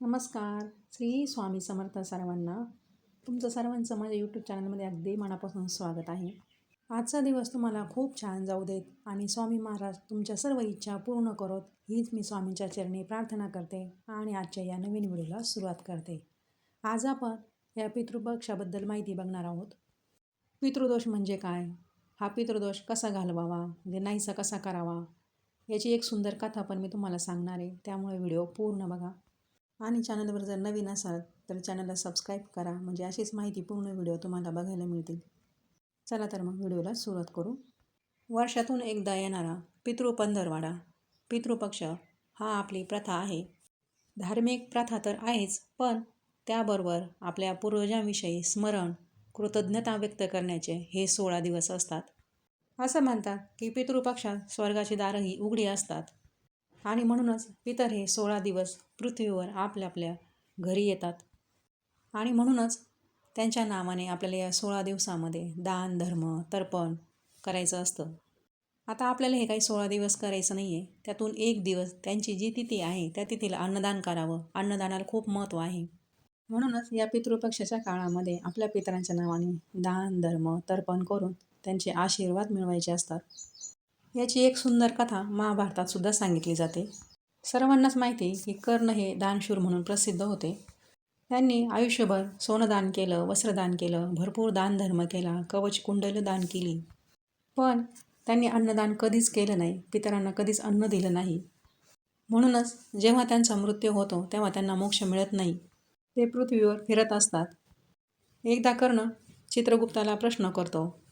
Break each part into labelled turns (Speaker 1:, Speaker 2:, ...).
Speaker 1: नमस्कार. श्री स्वामी समर्थ सर्वांना तुमचं सर्वांचं माझ्या यूट्यूब चॅनलमध्ये अगदी मनापासून स्वागत आहे. आजचा दिवस तुम्हाला खूप छान जाऊ देत आणि स्वामी महाराज तुमच्या सर्व इच्छा पूर्ण करत हीच मी स्वामींच्या चरणी प्रार्थना करते आणि आजच्या या नवीन व्हिडिओला सुरुवात करते. आज आपण या पितृपक्षाबद्दल माहिती बघणार आहोत. पितृदोष म्हणजे काय? हा पितृदोष कसा घालवावा? म्हणजे नाहीसा कसा करावा? याची एक सुंदर कथा पण मी तुम्हाला सांगणार आहे. त्यामुळे व्हिडिओ पूर्ण बघा. आणि चॅनलवर जर नवीन असाल तर चॅनलला सबस्क्राईब करा. म्हणजे अशीच माहिती पूर्ण व्हिडिओ तुम्हाला बघायला मिळतील. चला तर मग व्हिडिओला सुरुवात करू. वर्षातून एकदा येणारा पितृ पंधरवाडा पितृपक्ष हा आपली प्रथा आहे. धार्मिक प्रथा तर आहेच पण त्याबरोबर आपल्या पूर्वजांविषयी स्मरण कृतज्ञता व्यक्त करण्याचे हे सोळा दिवस असतात. असं म्हणतात की पितृपक्षात स्वर्गाची दारंही उघडी असतात. आणि म्हणूनच पितर हे सोळा दिवस पृथ्वीवर आपल्या आपल्या घरी येतात. आणि म्हणूनच त्यांच्या नावाने आपल्याला या सोळा दिवसामध्ये दान धर्म तर्पण करायचं असतं. आता आपल्याला हे काही सोळा दिवस करायचं नाही आहे त्यातून एक दिवस त्यांची जी तिथी आहे त्या तिथीला अन्नदान करावं. अन्नदानाला खूप महत्त्व आहे. म्हणूनच या पितृपक्षाच्या काळामध्ये आपल्या पितरांच्या नावाने दान धर्म तर्पण करून त्यांचे आशीर्वाद मिळवायचे असतात. याची एक सुंदर कथा महाभारतात सुद्धा सांगितली जाते. सर्वांनाच माहिती की कर्ण हे दानशूर म्हणून प्रसिद्ध होते. त्यांनी आयुष्यभर सोनदान केलं वस्त्रदान केलं भरपूर दानधर्म केला कवच कुंडल दान केली. पण त्यांनी अन्नदान कधीच केलं नाही पितरांना कधीच अन्न दिलं नाही. म्हणूनच जेव्हा त्यांचा मृत्यू होतो तेव्हा त्यांना मोक्ष मिळत नाही. ते पृथ्वीवर फिरत असतात. एकदा कर्ण चित्रगुप्ताला प्रश्न करतो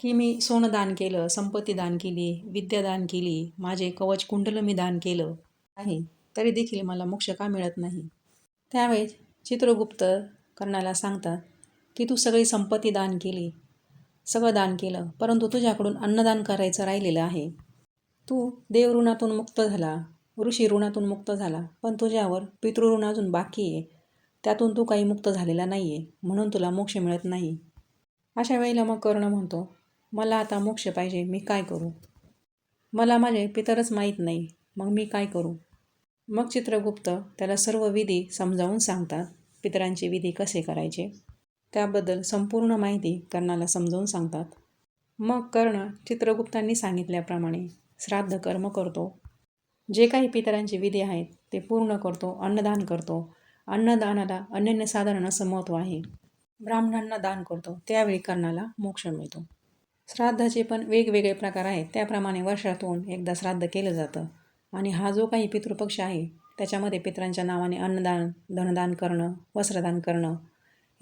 Speaker 1: की मी सोनं दान केलं संपत्ती दान केली विद्यादान केली माझे कवच कुंडलं मी दान केलं आहे तरी देखील मला मोक्ष का मिळत नाही? त्यावेळेस चित्रगुप्त कर्णाला सांगतात की तू सगळी संपत्ती दान केली सगळं दान केलं परंतु तुझ्याकडून अन्नदान करायचं राहिलेलं आहे. तू देव ऋणातून मुक्त झाला ऋषी ऋणातून मुक्त झाला पण तुझ्यावर पितृऋण अजून बाकी आहे. त्यातून तू काही मुक्त झालेला नाही आहे म्हणून तुला मोक्ष मिळत नाही. अशा वेळेला मग कर्ण म्हणतो मला आता मोक्ष पाहिजे मी काय करू? मला माझे पितरच माहीत नाही मग मी काय करू? मग चित्रगुप्त त्याला सर्व विधी समजावून सांगतात. पितरांची विधी कसे करायचे? त्याबद्दल संपूर्ण माहिती कर्णाला समजावून सांगतात. मग कर्ण चित्रगुप्तांनी सांगितल्याप्रमाणे श्राद्ध कर्म करतो. जे काही पितरांची विधी आहेत ते पूर्ण करतो अन्नदान करतो. अन्नदानाला अनन्यसाधारण असं महत्त्व आहे. ब्राह्मणांना दान करतो त्यावेळी कर्णाला मोक्ष मिळतो. श्राद्धाचे पण वेगवेगळे प्रकार आहेत. त्याप्रमाणे वर्षातून एकदा श्राद्ध केलं जातं. आणि हा जो काही पितृपक्ष आहे त्याच्यामध्ये पितरांच्या नावाने अन्नदान धनदान करणं वस्त्रदान करणं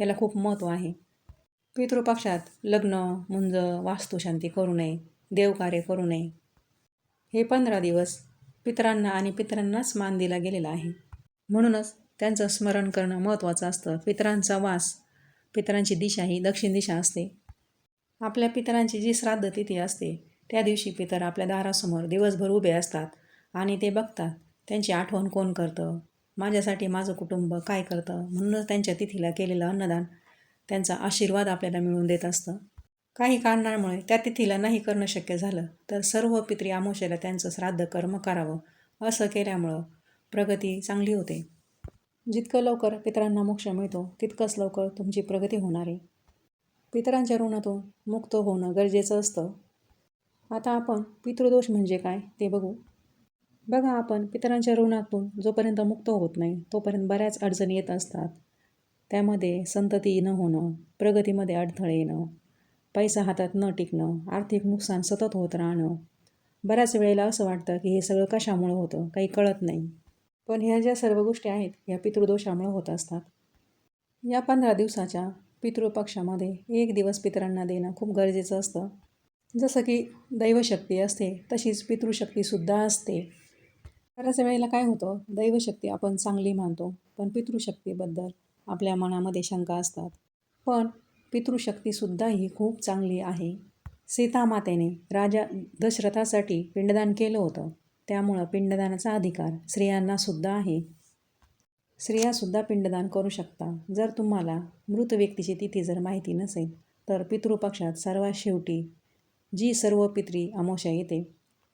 Speaker 1: याला खूप महत्त्व आहे. पितृपक्षात लग्न मुंज वास्तुशांती करू नये देवकार्य करू नये. हे पंधरा दिवस पितरांना आणि पितरांनाच मान दिला गेलेला आहे. म्हणूनच त्यांचं स्मरण करणं महत्त्वाचं असतं. पितरांचा वास पितरांची दिशा ही दक्षिण दिशा असते. आपल्या पितरांची जी श्राद्ध तिथी असते त्या दिवशी पितर आपल्या दारासमोर दिवसभर उभे असतात आणि ते बघतात त्यांची आठवण कोण करतं? माझ्यासाठी माझं कुटुंब काय करतं? म्हणूनच त्यांच्या तिथीला केलेलं अन्नदान त्यांचा आशीर्वाद आपल्याला मिळवून देत असतं. काही कारणामुळे त्या तिथीला नाही करणं शक्य झालं तर सर्व पित्री आमोशेला त्यांचं श्राद्ध कर्म करावं असं केल्यामुळं प्रगती चांगली होते. जितकं लवकर पितरांना मोक्ष मिळतो तितकंच लवकर तुमची प्रगती होणार. आहे पितरांच्या ऋणातून मुक्त होणं गरजेचं असतं. आता आपण पितृदोष म्हणजे काय ते बघू. बघा आपण पितरांच्या ऋणातून जोपर्यंत मुक्त होत नाही तोपर्यंत बऱ्याच अडचणी येत असतात. त्यामध्ये संतती न होणं प्रगतीमध्ये अडथळे येणं पैसा हातात न टिकणं आर्थिक नुकसान सतत होत राहणं. बऱ्याच वेळेला असं वाटतं की हे सगळं कशामुळं होतं काही कळत नाही. पण ह्या ज्या सर्व गोष्टी आहेत ह्या पितृदोषामुळे होत असतात. या पंधरा दिवसाच्या पितृपक्षामध्ये एक दिवस पितरांना देणं खूप गरजेचं असतं. जसं की दैवशक्ती असते तशीच पितृशक्तीसुद्धा असते. बऱ्याच वेळेला काय होतं दैवशक्ती आपण चांगली मानतो पण पितृशक्तीबद्दल आपल्या मनामध्ये शंका असतात. पण पितृशक्तीसुद्धा ही खूप चांगली आहे. सीतामातेने राजा दशरथासाठी पिंडदान केलं होतं. त्यामुळं पिंडदानाचा अधिकार स्त्रियांनासुद्धा आहे. स्त्रियासुद्धा पिंडदान करू शकता. जर तुम्हाला मृत व्यक्तीची तिथी जर माहिती नसेल तर पितृपक्षात सर्वात शेवटी जी सर्व पित्री अमावस्या येते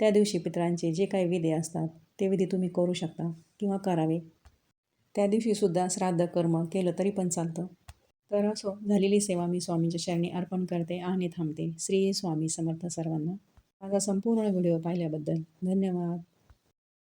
Speaker 1: त्या दिवशी पितरांचे जे काही विधी असतात ते विधी तुम्ही करू शकता किंवा करावे. त्या दिवशीसुद्धा श्राद्ध कर्म केलं तरी पण चालतं. तर असो झालेली सेवा मी स्वामींच्या शरणी अर्पण करते आणि थांबते. श्री स्वामी समर्थ सर्वांना माझा संपूर्ण व्हिडिओ पाहिल्याबद्दल धन्यवाद.